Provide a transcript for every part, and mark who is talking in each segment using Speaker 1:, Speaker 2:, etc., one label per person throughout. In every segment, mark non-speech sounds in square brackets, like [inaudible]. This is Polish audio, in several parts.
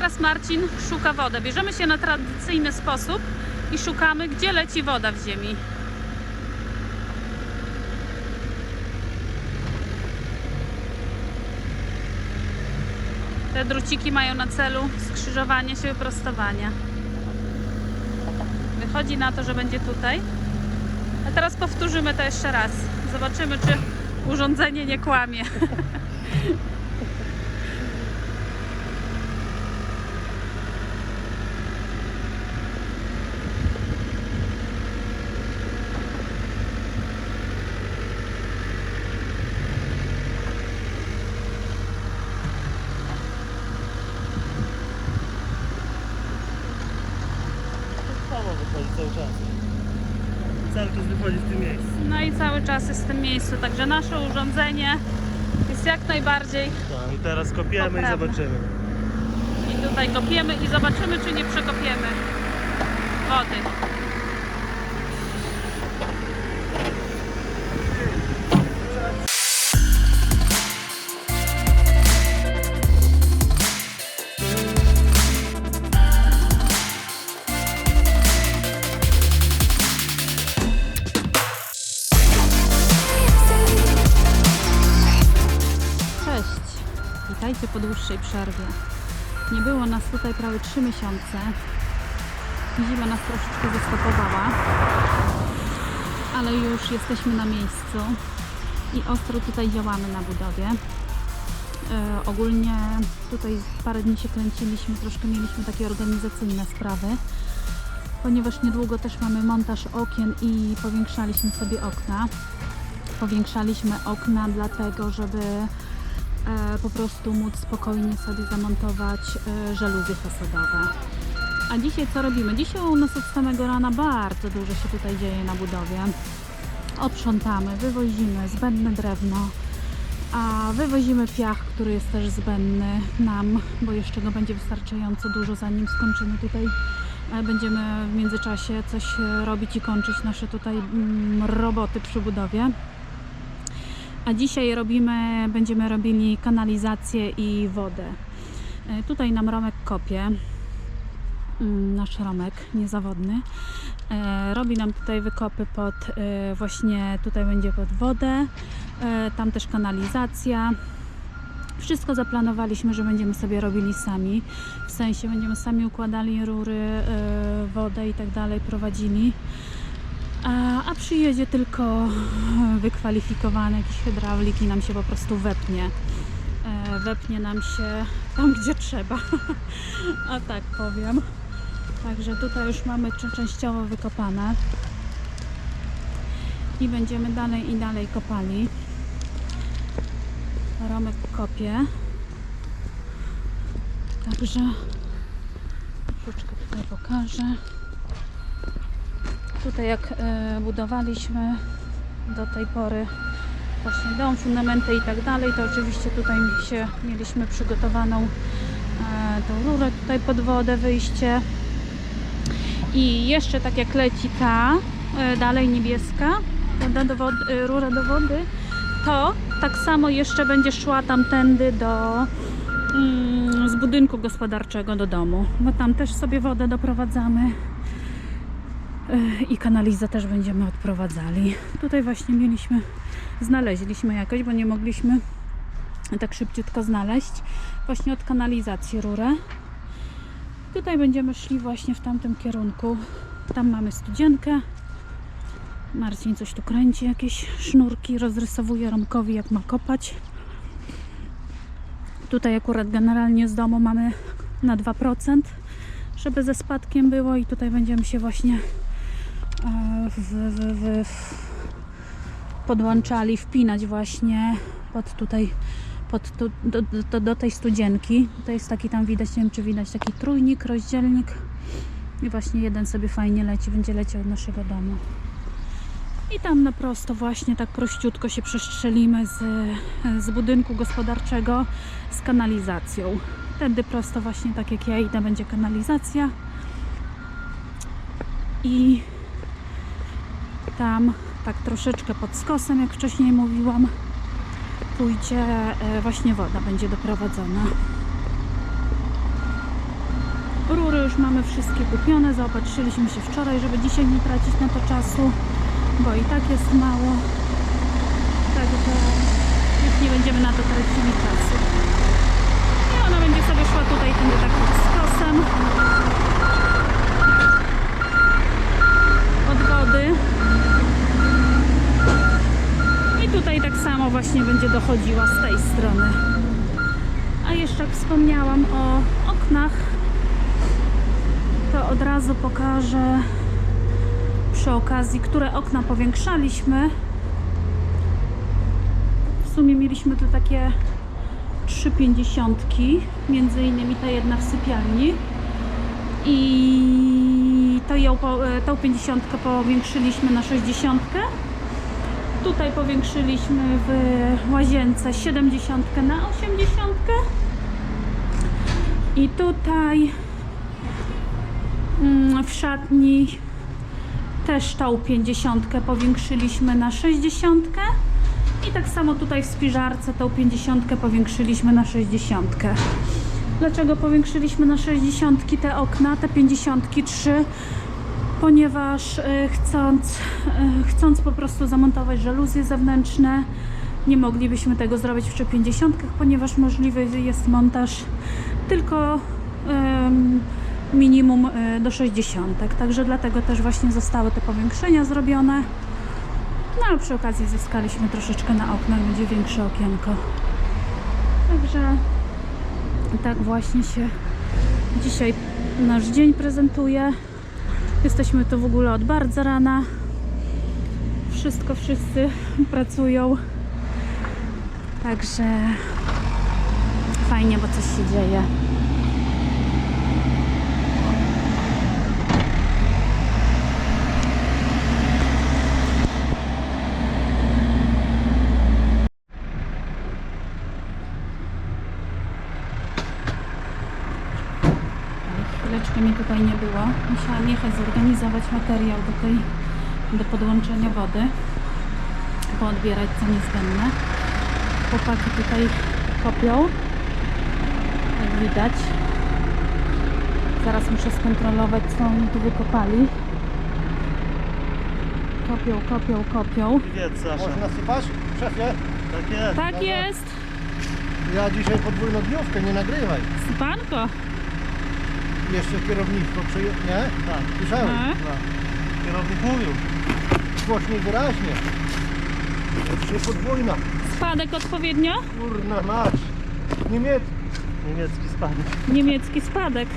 Speaker 1: teraz Marcin szuka wodę. Bierzemy się na tradycyjny sposób i szukamy, gdzie leci woda w ziemi. Te druciki mają na celu skrzyżowanie się, wyprostowanie. Wychodzi na to, że będzie tutaj. A teraz powtórzymy to jeszcze raz. Zobaczymy, czy urządzenie nie kłamie. [laughs]
Speaker 2: Samo wychodzi cały czas. W tym miejscu.
Speaker 1: No i cały czas jest w tym miejscu, także nasze urządzenie jest jak najbardziej.
Speaker 2: Tak, i teraz kopiemy i
Speaker 1: Poprawne.
Speaker 2: zobaczymy.
Speaker 1: I tutaj kopiemy i zobaczymy, czy nie przekopiemy wody. Przerwie. Nie było nas tutaj prawie 3 miesiące. Zima nas troszeczkę zastopowała, ale już jesteśmy na miejscu i ostro tutaj działamy na budowie. E, ogólnie tutaj parę dni się kręciliśmy, troszkę mieliśmy takie organizacyjne sprawy, ponieważ niedługo też mamy montaż okien i powiększaliśmy sobie okna. Powiększaliśmy okna dlatego, żeby po prostu móc spokojnie sobie zamontować e, żaluzje fasadowe. A dzisiaj co robimy? Dzisiaj u nas od samego rana bardzo dużo się tutaj dzieje na budowie. Oprzątamy, wywozimy zbędne drewno, a wywozimy piach, który jest też zbędny nam, bo jeszcze go będzie wystarczająco dużo, zanim skończymy tutaj. e, Będziemy w międzyczasie coś e, robić i kończyć nasze tutaj mm, roboty przy budowie. A dzisiaj robimy, będziemy robili kanalizację i wodę. E, Tutaj nam Romek kopie. Mm, Nasz Romek, niezawodny. E, Robi nam tutaj wykopy pod, e, właśnie tutaj będzie pod wodę. Tam też kanalizacja. Wszystko zaplanowaliśmy, że będziemy sobie robili sami. W sensie będziemy sami układali rury, wodę i tak dalej, prowadzili. A, a przyjedzie tylko wykwalifikowany jakiś hydraulik i nam się po prostu wepnie. E, wepnie nam się tam, gdzie trzeba. [laughs] a tak powiem. Także tutaj już mamy częściowo wykopane. I będziemy dalej i dalej kopali. Romek kopie. Także troszeczkę tutaj pokażę. Tutaj jak e, budowaliśmy do tej pory właśnie dom, fundamenty i tak dalej, to oczywiście tutaj się mieliśmy przygotowaną e, tą rurę tutaj pod wodę, wyjście. I jeszcze tak jak leci ta e, dalej niebieska do wody, rura do wody, to tak samo jeszcze będzie szła tamtędy do mm, z budynku gospodarczego do domu, bo tam też sobie wodę doprowadzamy i kanalizę też będziemy odprowadzali. Tutaj właśnie mieliśmy, znaleźliśmy jakoś, bo nie mogliśmy tak szybciutko znaleźć właśnie od kanalizacji rurę. Tutaj będziemy szli właśnie w tamtym kierunku. Tam mamy studzienkę. Marcin coś tu kręci, jakieś sznurki, rozrysowuje Romkowi jak ma kopać. Tutaj akurat generalnie z domu mamy na 2%, żeby ze spadkiem było i tutaj będziemy się właśnie w, w, w, podłączali, wpinać właśnie pod tutaj, pod tu, do, do, do tej studzienki. To jest taki tam widać, nie wiem czy widać, taki trójnik, rozdzielnik i właśnie jeden sobie fajnie leci, będzie leciał od naszego domu. I tam na prosto właśnie tak prościutko się przestrzelimy z, z budynku gospodarczego z kanalizacją. Tędy prosto właśnie tak jak ja idę będzie kanalizacja. I tam tak troszeczkę pod skosem, jak wcześniej mówiłam, pójdzie e, właśnie woda, będzie doprowadzona. już mamy wszystkie kupione. Zaopatrzyliśmy się wczoraj, żeby dzisiaj nie tracić na to czasu, bo i tak jest mało. Także już nie będziemy na to tracili czasu. I ona będzie sobie szła tutaj tym takim skosem od wody. I tutaj tak samo właśnie będzie dochodziła z tej strony. A jeszcze jak wspomniałam o oknach, to od razu pokażę przy okazji, które okna powiększaliśmy. W sumie mieliśmy tu takie trzy pięćdziesiątki, między innymi ta jedna w sypialni. I to ją, e, tą pięćdziesiątkę powiększyliśmy na sześćdziesiątkę. Tutaj powiększyliśmy w łazience 70 na 80. I tutaj mm, w szatni też tą 50 powiększyliśmy na 60. I tak samo tutaj w spiżarce tą 50 powiększyliśmy na 60. Dlaczego powiększyliśmy na 60 te okna, te 53? Ponieważ e, chcąc, e, chcąc po prostu zamontować żaluzje zewnętrzne, nie moglibyśmy tego zrobić przy 50, ponieważ możliwy jest montaż tylko minimum e, do 60. Także dlatego też właśnie zostały te powiększenia zrobione. No ale przy okazji zyskaliśmy troszeczkę na oknach, będzie większe okienko. Także tak właśnie się dzisiaj nasz dzień prezentuje. Jesteśmy tu w ogóle od bardzo rana. Wszystko, wszyscy pracują. Także fajnie, bo coś się dzieje. Chwileczkę mnie tutaj nie Musiałam jechać zorganizować materiał do tej, do podłączenia wody. Poodbierać co niezbędne. Chłopaki tutaj kopią. Jak widać. Zaraz muszę skontrolować co oni tu wykopali. Kopią, kopią, kopią.
Speaker 2: Wiedz, Sasza.
Speaker 3: Może nasypasz, szefie?
Speaker 2: Tak jest.
Speaker 1: Tak jest!
Speaker 3: Ja dzisiaj podwójną dniówkę, nie nagrywaj.
Speaker 1: Sypanko!
Speaker 3: Jeszcze kierownictwo przyje... Nie?
Speaker 2: Tak.
Speaker 3: Słyszałem.
Speaker 1: A?
Speaker 2: No. Kierownik mówił.
Speaker 3: Głośniej wyraźnie. Jeszcze podwójna.
Speaker 1: Spadek odpowiednio?
Speaker 3: Kurna mać. Niemiecki.
Speaker 2: Niemiecki spadek.
Speaker 1: Niemiecki spadek.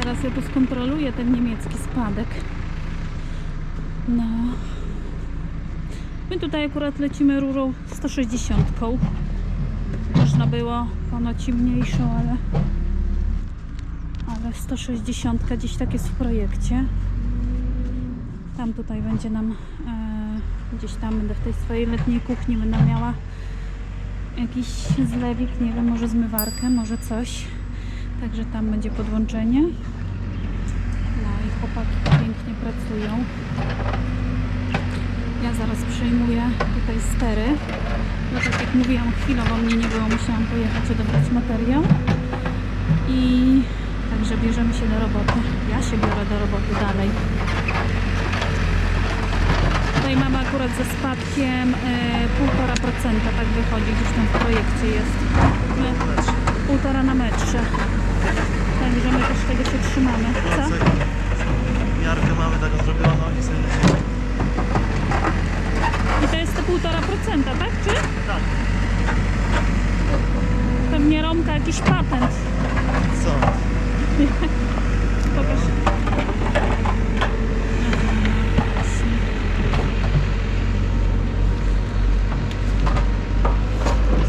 Speaker 1: Teraz ja tu skontroluję ten niemiecki spadek. No. My tutaj akurat lecimy rurą 160. Można było ponoć i mniejszą, ale ale 160 gdzieś tak jest w projekcie. Tam tutaj będzie nam e, gdzieś tam będę w tej swojej letniej kuchni będę miała jakiś zlewik, nie wiem, może zmywarkę, może coś. Także tam będzie podłączenie. No i chłopaki pięknie pracują. Ja zaraz przyjmuję tutaj stery. No tak jak mówiłam, chwilowo mnie nie było, musiałam pojechać odebrać materiał. I także bierzemy się do roboty. Ja się biorę do roboty dalej. Tutaj mamy akurat ze spadkiem e, 1,5%, tak wychodzi, gdzieś tam w projekcie jest. Półtora na metrze. Także my też tego się trzymamy. Co?
Speaker 2: Miarkę mamy taką zrobioną i sobie.
Speaker 1: I to jest te 1,5%, tak? Czy?
Speaker 2: Tak.
Speaker 1: Pewnie Romka jakiś patent.
Speaker 2: Co?
Speaker 1: Pokaż.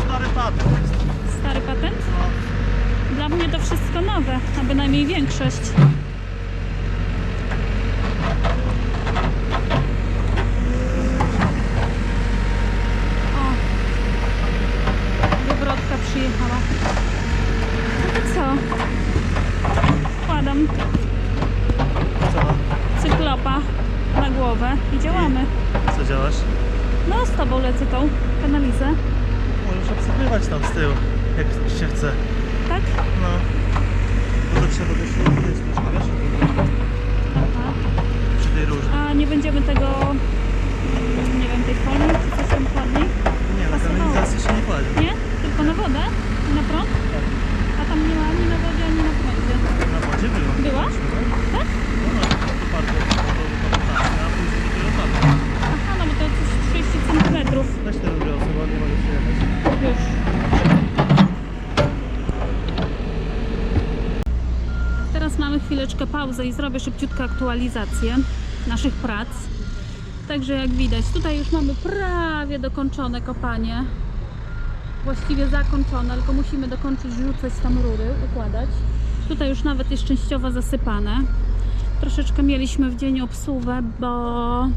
Speaker 2: Stary patent.
Speaker 1: Stary patent? Dla mnie to wszystko nowe, a bynajmniej większość. O, wywrotka przyjechała. No to co? Wkładam
Speaker 2: Co?
Speaker 1: cyklopa na głowę i działamy.
Speaker 2: Co działasz?
Speaker 1: No z tobą lecę tą kanalizę,
Speaker 2: Możesz obsypywać tam z tyłu, jak się chce.
Speaker 1: tak?
Speaker 2: No. Bo to trzeba do środka jest
Speaker 1: teraz mamy chwileczkę pauzę i zrobię szybciutko aktualizację naszych prac. Także jak widać, tutaj już mamy prawie dokończone kopanie. Właściwie zakończone, tylko musimy dokończyć rzucać tam rury, układać. Tutaj już nawet jest częściowo zasypane. Troszeczkę mieliśmy w dzień obsuwę, bo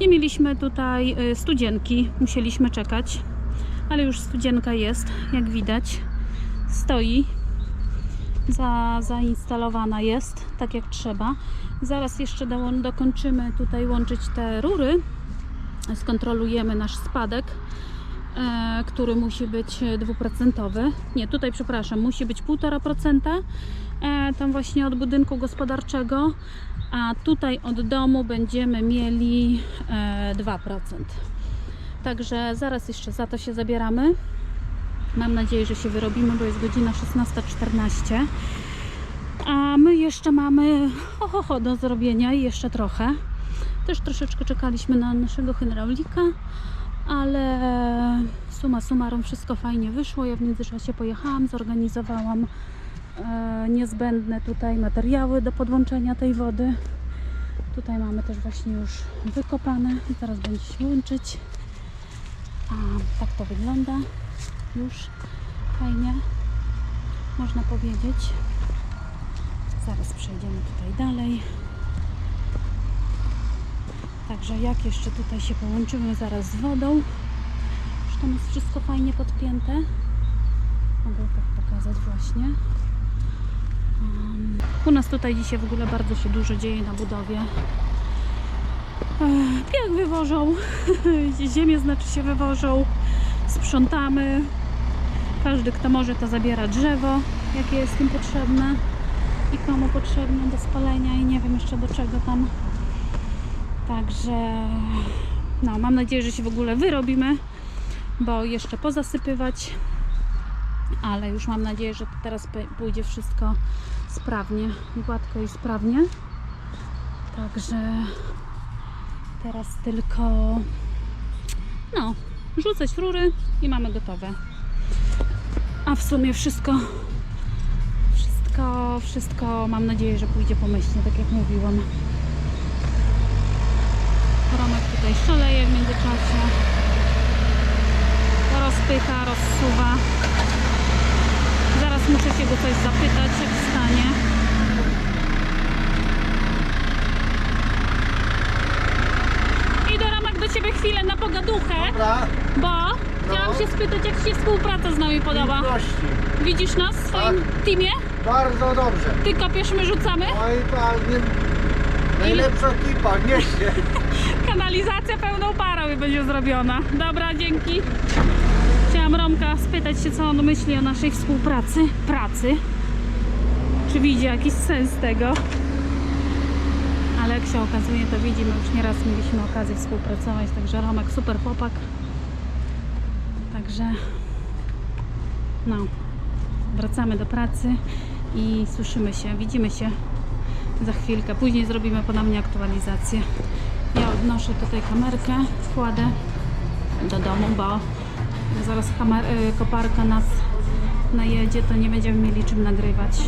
Speaker 1: nie mieliśmy tutaj y, studzienki, musieliśmy czekać. Ale już studzienka jest, jak widać. Stoi za, zainstalowana jest, tak jak trzeba. Zaraz jeszcze do, dokończymy tutaj łączyć te rury. Skontrolujemy nasz spadek, e, który musi być dwuprocentowy. Nie, tutaj przepraszam, musi być 1,5%. E, tam właśnie od budynku gospodarczego. A tutaj od domu będziemy mieli e, 2%. Także zaraz jeszcze za to się zabieramy. Mam nadzieję, że się wyrobimy, bo jest godzina 16.14. A my jeszcze mamy ho, ho, ho, do zrobienia i jeszcze trochę. Też troszeczkę czekaliśmy na naszego hydraulika, ale suma summarum wszystko fajnie wyszło. Ja w międzyczasie pojechałam, zorganizowałam e, niezbędne tutaj materiały do podłączenia tej wody. Tutaj mamy też właśnie już wykopane i teraz będzie się łączyć. A tak to wygląda już fajnie, można powiedzieć. Zaraz przejdziemy tutaj dalej. Także jak jeszcze tutaj się połączymy zaraz z wodą, już tam jest wszystko fajnie podpięte. Mogę tak pokazać właśnie. Um, u nas tutaj dzisiaj w ogóle bardzo się dużo dzieje na budowie. Piach wywożą, [laughs] ziemię znaczy się wywożą, sprzątamy. Każdy, kto może, to zabiera drzewo, jakie jest im potrzebne i komu potrzebne do spalenia i nie wiem jeszcze do czego tam. Także no, mam nadzieję, że się w ogóle wyrobimy, bo jeszcze pozasypywać, ale już mam nadzieję, że teraz pójdzie wszystko sprawnie, gładko i sprawnie. Także teraz tylko no, rzucać rury i mamy gotowe. W sumie wszystko, wszystko, wszystko mam nadzieję, że pójdzie pomyślnie, tak jak mówiłam. Romek tutaj szaleje w międzyczasie. Rozpycha, rozsuwa. Zaraz muszę się go coś zapytać, jak wstanie. Idę Romek do Ciebie chwilę na pogaduchę,
Speaker 3: Dobra,
Speaker 1: bo chciałam się spytać, jak Ci się współpraca z nami podoba.
Speaker 3: gości.
Speaker 1: Widzisz nas w swoim teamie?
Speaker 3: Bardzo dobrze.
Speaker 1: Ty kopiesz, my rzucamy?
Speaker 3: Oj, panie. Najlepsza ekipa, nieźle. [laughs]
Speaker 1: Kanalizacja pełną parą i będzie zrobiona. Dobra, dzięki. Chciałam Romka spytać się, co on myśli o naszej współpracy, pracy. Czy widzi jakiś sens tego? Ale jak się okazuje, to widzimy, już nieraz mieliśmy okazję współpracować, także Romek super chłopak. Także no, wracamy do pracy i słyszymy się, widzimy się za chwilkę. Później zrobimy ponownie aktualizację. Ja odnoszę tutaj kamerkę, wkładę do domu, bo zaraz kamer- y, koparka nas najedzie, to nie będziemy mieli czym nagrywać.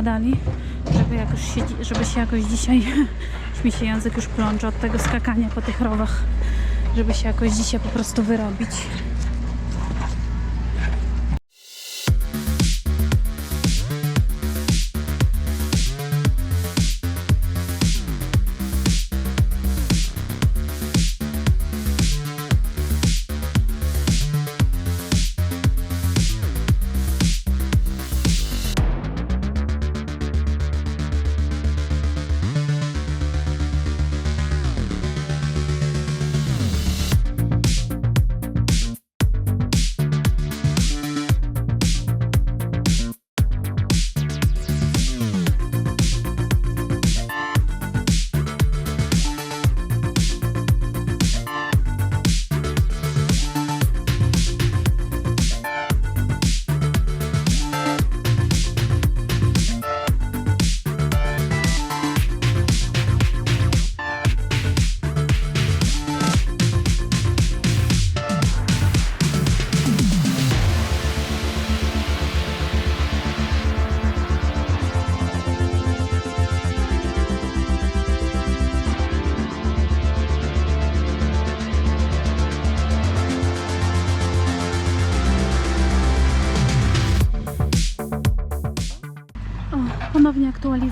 Speaker 1: Rury, rury układali, żeby, jakoś się, żeby się jakoś dzisiaj, [laughs] mi się język już plącze od tego skakania po tych rowach, żeby się jakoś dzisiaj po prostu wyrobić.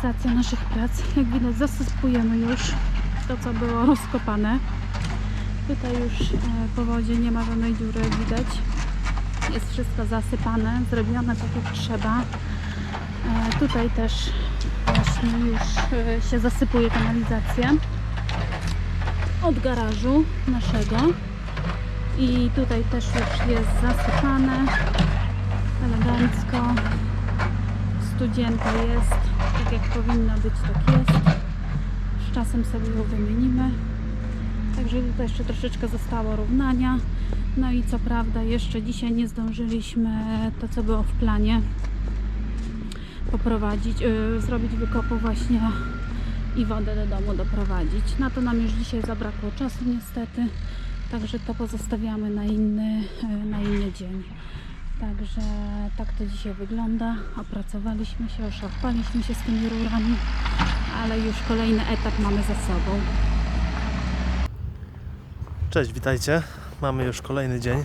Speaker 1: Aktualizacja naszych prac. Jak widać zasypujemy już to, co było rozkopane. Tutaj już e, po wodzie nie ma żadnej dziury, widać. Jest wszystko zasypane, zrobione tak jak trzeba. E, tutaj też właśnie już e, się zasypuje kanalizacja od garażu naszego. I tutaj też już jest zasypane elegancko. Studzienka jest, tak jak powinna być, tak jest. Z czasem sobie ją wymienimy. Także tutaj jeszcze troszeczkę zostało równania. No i co prawda jeszcze dzisiaj nie zdążyliśmy to, co było w planie poprowadzić, yy, zrobić wykopu właśnie i wodę do domu doprowadzić. Na to nam już dzisiaj zabrakło czasu niestety. Także to pozostawiamy na inny, yy, na inny dzień. Także tak to dzisiaj wygląda. Opracowaliśmy się, oszarpaliśmy się z tymi rurami, ale już kolejny etap mamy za sobą.
Speaker 2: Cześć, witajcie. Mamy już kolejny dzień.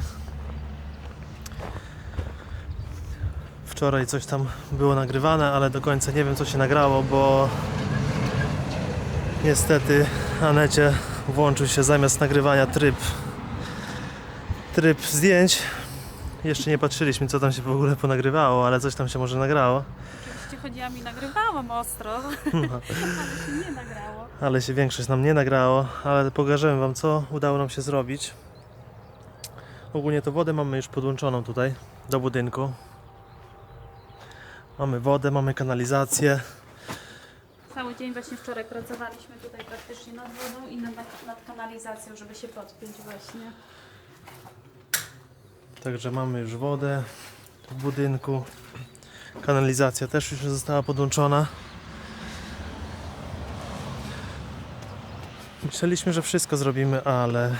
Speaker 2: Wczoraj coś tam było nagrywane, ale do końca nie wiem co się nagrało, bo niestety Anecie włączył się zamiast nagrywania tryb tryb zdjęć. Jeszcze nie patrzyliśmy co tam się w ogóle ponagrywało, ale coś tam się może nagrało.
Speaker 1: Oczywiście chodziłam i nagrywałam ostro, [laughs] ale się nie nagrało.
Speaker 2: ale się większość nam nie nagrało, ale pokażemy Wam co udało nam się zrobić. Ogólnie to wodę mamy już podłączoną tutaj do budynku. Mamy wodę, mamy kanalizację.
Speaker 1: Cały dzień właśnie wczoraj pracowaliśmy tutaj praktycznie nad wodą i nad, nad kanalizacją, żeby się podpiąć właśnie.
Speaker 2: Także mamy już wodę w budynku. Kanalizacja też już została podłączona. Myśleliśmy, że wszystko zrobimy, ale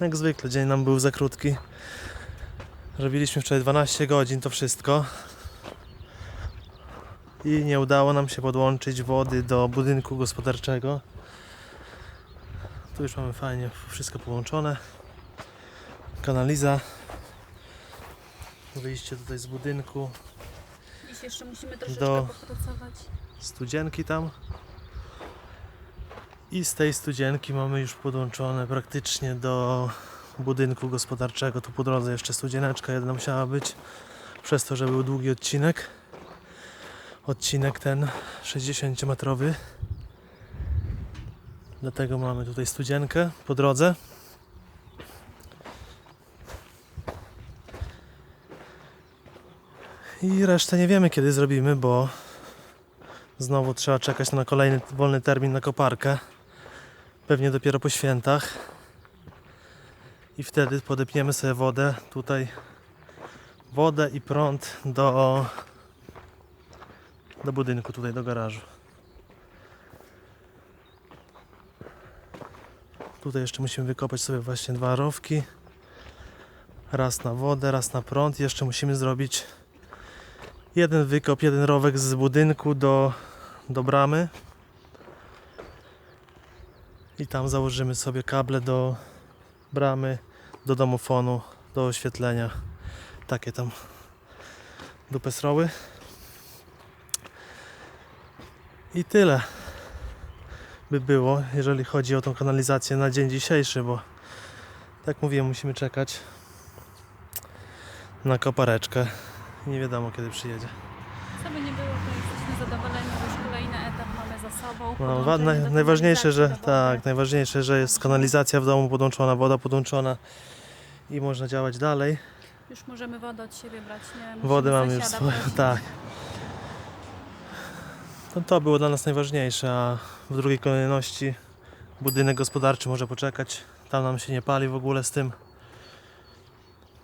Speaker 2: jak zwykle dzień nam był za krótki. Robiliśmy wczoraj 12 godzin to wszystko. I nie udało nam się podłączyć wody do budynku gospodarczego. Tu już mamy fajnie wszystko połączone kanaliza. Wyjście tutaj z budynku,
Speaker 1: Dziś jeszcze musimy troszeczkę
Speaker 2: Do-
Speaker 1: popracować.
Speaker 2: studzienki tam. I z tej studzienki mamy już podłączone praktycznie do budynku gospodarczego. Tu po drodze jeszcze studzieneczka jedna musiała być, przez to, że był długi odcinek. Odcinek ten 60-metrowy. Dlatego mamy tutaj studzienkę po drodze. I resztę nie wiemy kiedy zrobimy, bo znowu trzeba czekać na kolejny wolny termin na koparkę. Pewnie dopiero po świętach. I wtedy podepniemy sobie wodę tutaj. Wodę i prąd do, do budynku, tutaj do garażu. Tutaj jeszcze musimy wykopać sobie właśnie dwa rowki. Raz na wodę, raz na prąd. Jeszcze musimy zrobić jeden wykop, jeden rowek z budynku do, do bramy. I tam założymy sobie kable do bramy, do domofonu, do oświetlenia. Takie tam dupę sroły. I tyle by było, jeżeli chodzi o tą kanalizację na dzień dzisiejszy, bo tak mówiłem, musimy czekać na kopareczkę. Nie wiadomo kiedy przyjedzie.
Speaker 1: Co by nie było, to jesteśmy zadowoleni, bo już kolejny etap mamy za sobą.
Speaker 2: No, wa-
Speaker 1: Podłączenie
Speaker 2: naj,
Speaker 1: do
Speaker 2: najważniejsze, że
Speaker 1: kanalizacji,
Speaker 2: tak, najważniejsze, że jest kanalizacja w domu podłączona, woda podłączona i można działać dalej.
Speaker 1: Już możemy wodę od siebie brać, nie? Musimy
Speaker 2: Wodę mamy już
Speaker 1: sąsiada
Speaker 2: swoją,
Speaker 1: prosić.
Speaker 2: tak. No to było dla nas najważniejsze, a w drugiej kolejności budynek gospodarczy może poczekać. Tam nam się nie pali w ogóle z tym.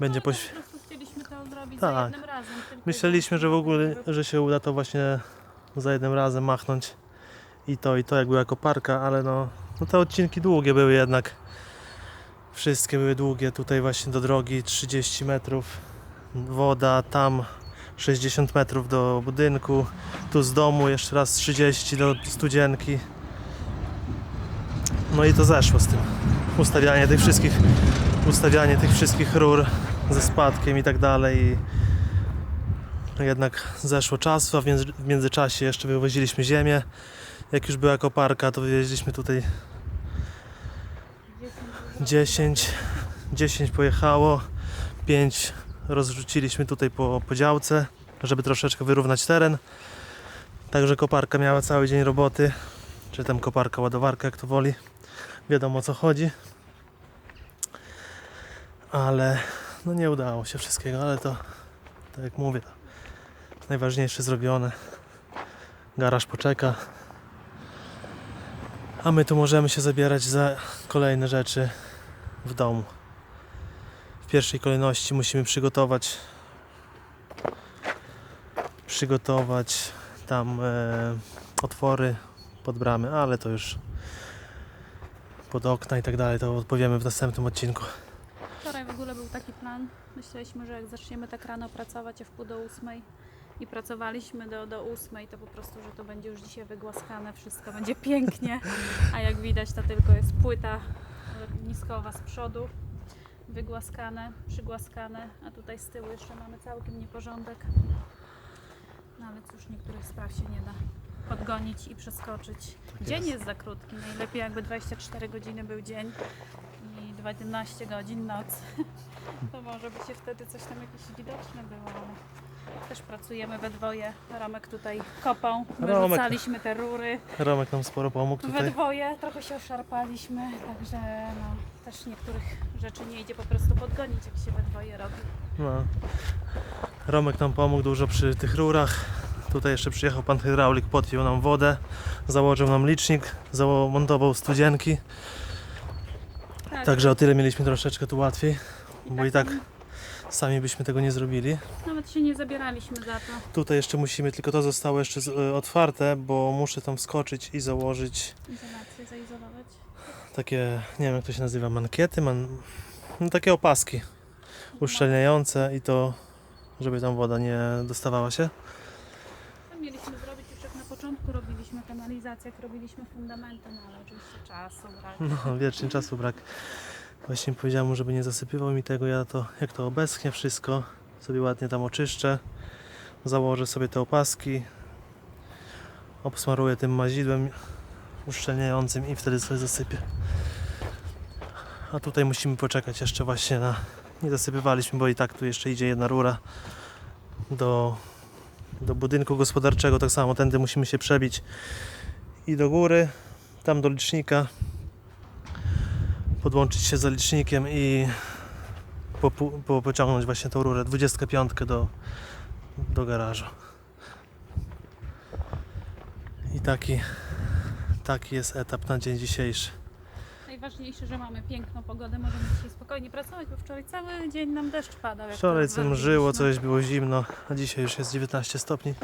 Speaker 2: Będzie
Speaker 1: No,
Speaker 2: poś...
Speaker 1: Po prostu chcieliśmy to zrobić za
Speaker 2: Tak.
Speaker 1: jednym razem. tylko
Speaker 2: Myśleliśmy, że w ogóle, że się uda to właśnie za jednym razem machnąć i to, i to, jak była jako parka, ale no, no te odcinki długie były jednak. Wszystkie były długie, tutaj właśnie do drogi 30 metrów, woda, tam 60 metrów do budynku, tu z domu jeszcze raz 30 do studzienki. No i to zeszło z tym. Ustawianie tych wszystkich, ustawianie tych wszystkich rur ze spadkiem i tak dalej. Jednak zeszło czasu, a w, między, w międzyczasie jeszcze wywoziliśmy ziemię. Jak już była koparka, to wywieźliśmy tutaj 10, 10 pojechało, 5 rozrzuciliśmy tutaj po, po działce, żeby troszeczkę wyrównać teren. Także koparka miała cały dzień roboty, czy tam koparka, ładowarka, jak to woli. Wiadomo o co chodzi. Ale no nie udało się wszystkiego, ale to tak jak mówię, najważniejsze zrobione. Garaż poczeka. A my tu możemy się zabierać za kolejne rzeczy w domu. W pierwszej kolejności musimy przygotować przygotować tam e, otwory pod bramy, ale to już pod okna i tak dalej, to odpowiemy w następnym odcinku.
Speaker 1: Wczoraj w ogóle był taki plan. Myśleliśmy, że jak zaczniemy tak rano pracować, a w pół do ósmej i pracowaliśmy do, do ósmej, to po prostu, że to będzie już dzisiaj wygłaskane, wszystko będzie pięknie. A jak widać, to tylko jest płyta niskowa z przodu, wygłaskane, przygłaskane, a tutaj z tyłu jeszcze mamy całkiem nieporządek. No ale cóż, niektórych spraw się nie da podgonić i przeskoczyć. Dzień
Speaker 2: jest.
Speaker 1: jest za krótki, najlepiej jakby 24 godziny był dzień i 12 godzin noc. [laughs] To może by się wtedy coś tam jakieś widoczne było, ale też pracujemy we dwoje. Romek tutaj kopał,
Speaker 2: Romek.
Speaker 1: wyrzucaliśmy te rury
Speaker 2: Romek nam sporo pomógł
Speaker 1: we
Speaker 2: tutaj.
Speaker 1: dwoje, trochę się oszarpaliśmy, także no, też niektórych rzeczy nie idzie po prostu podgonić, jak się we dwoje robi.
Speaker 2: No. Romek nam pomógł dużo przy tych rurach. Tutaj jeszcze przyjechał pan hydraulik, podjął nam wodę, założył nam licznik, zamontował studzienki.
Speaker 1: Tak,
Speaker 2: Także o tyle mieliśmy troszeczkę tu łatwiej, bo i tak sami byśmy tego nie zrobili.
Speaker 1: Nawet się nie zabieraliśmy za to.
Speaker 2: Tutaj jeszcze musimy, tylko to zostało jeszcze z, e, otwarte, bo muszę tam wskoczyć i założyć
Speaker 1: Izolację zaizolować.
Speaker 2: takie, nie wiem jak to się nazywa, mankiety, man, no takie opaski uszczelniające i to, żeby tam woda nie dostawała się.
Speaker 1: To mieliśmy zrobić już jak na początku robiliśmy kanalizację, jak robiliśmy fundamenty, no ale oczywiście czasu brak.
Speaker 2: No, wiecznie czasu brak. Właśnie powiedziałem mu, żeby nie zasypywał mi tego. Ja to, jak to obeschnie wszystko, sobie ładnie tam oczyszczę. Założę sobie te opaski. Obsmaruję tym mazidłem uszczelniającym i wtedy sobie zasypię. A tutaj musimy poczekać jeszcze właśnie na... Nie zasypywaliśmy, bo i tak tu jeszcze idzie jedna rura do, do budynku gospodarczego. Tak samo tędy musimy się przebić i do góry, tam do licznika podłączyć się za licznikiem i po, pociągnąć właśnie tą rurę 25 do, do garażu. I taki, taki jest etap na dzień dzisiejszy.
Speaker 1: Najważniejsze, że mamy piękną pogodę, możemy dzisiaj spokojnie pracować, bo wczoraj cały dzień nam deszcz padał. jak
Speaker 2: Wczoraj
Speaker 1: to
Speaker 2: co mrzyło,
Speaker 1: zrobiliśmy.
Speaker 2: coś było zimno, a dzisiaj już jest 19 stopni.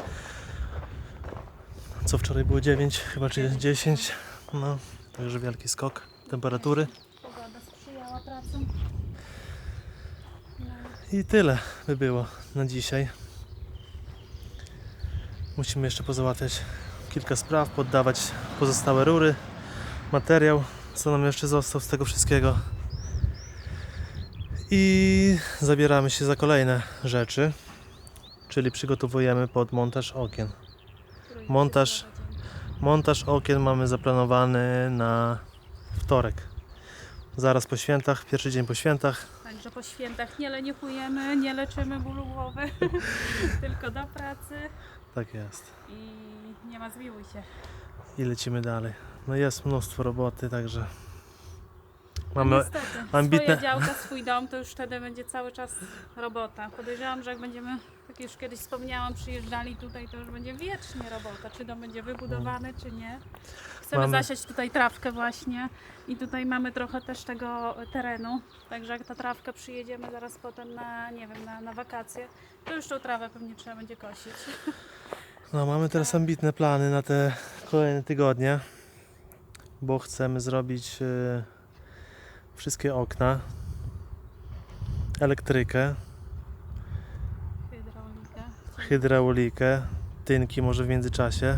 Speaker 2: Co wczoraj było 9, chyba czy 10. No, także wielki skok. temperatury.
Speaker 1: Pogoda sprzyjała pracom. No,
Speaker 2: I tyle by było na dzisiaj. Musimy jeszcze pozałatwiać kilka spraw, poddawać pozostałe rury, materiał, co nam jeszcze został z tego wszystkiego. I zabieramy się za kolejne rzeczy, czyli przygotowujemy pod montaż okien. Montaż. Montaż okien mamy zaplanowany na wtorek. Zaraz po świętach, pierwszy dzień po świętach.
Speaker 1: Także po świętach nie leniuchujemy, nie leczymy bólu głowy, [laughs] tylko do pracy
Speaker 2: Tak jest.
Speaker 1: i nie ma zmiłuj się.
Speaker 2: i lecimy dalej. No jest mnóstwo roboty, także mamy
Speaker 1: niestety,
Speaker 2: ambitne-
Speaker 1: swoja działka, swój dom, to już wtedy będzie cały czas robota. Podejrzewam, że jak będziemy, tak już kiedyś wspomniałam, przyjeżdżali tutaj, to już będzie wiecznie robota. Czy dom będzie wybudowany, czy nie. Chcemy
Speaker 2: Mamy-
Speaker 1: zasiać tutaj trawkę właśnie i tutaj mamy trochę też tego terenu, także jak ta trawka przyjedziemy zaraz potem na, nie wiem, na, na wakacje, to już tą trawę pewnie trzeba będzie kosić.
Speaker 2: no mamy teraz ambitne plany na te kolejne tygodnie, bo chcemy zrobić e, wszystkie okna, elektrykę,
Speaker 1: Hydraulikę.
Speaker 2: tynki może w międzyczasie.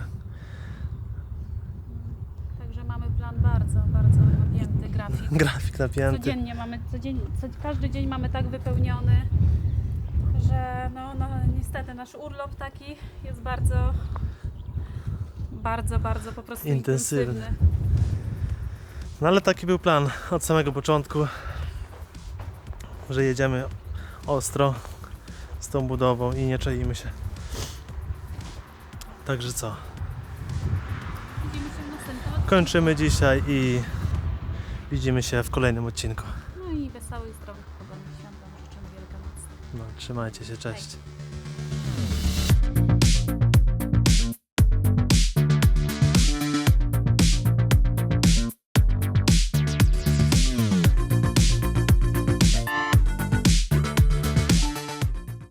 Speaker 1: Także mamy plan bardzo, bardzo napięty grafik. [laughs]
Speaker 2: Grafik napięty.
Speaker 1: Codziennie mamy, codziennie, co, każdy dzień mamy tak wypełniony, że no, no niestety nasz urlop taki jest bardzo, bardzo, bardzo po prostu
Speaker 2: Intensywny.
Speaker 1: intensywny.
Speaker 2: No ale taki był plan od samego początku, że jedziemy ostro tą budową i nie czaimy się. Także co? Kończymy dzisiaj i widzimy się w kolejnym odcinku.
Speaker 1: No i wesołych, zdrowych, pogodnych świąt Wam życzymy Wielkanocnych.
Speaker 2: No, trzymajcie się, cześć.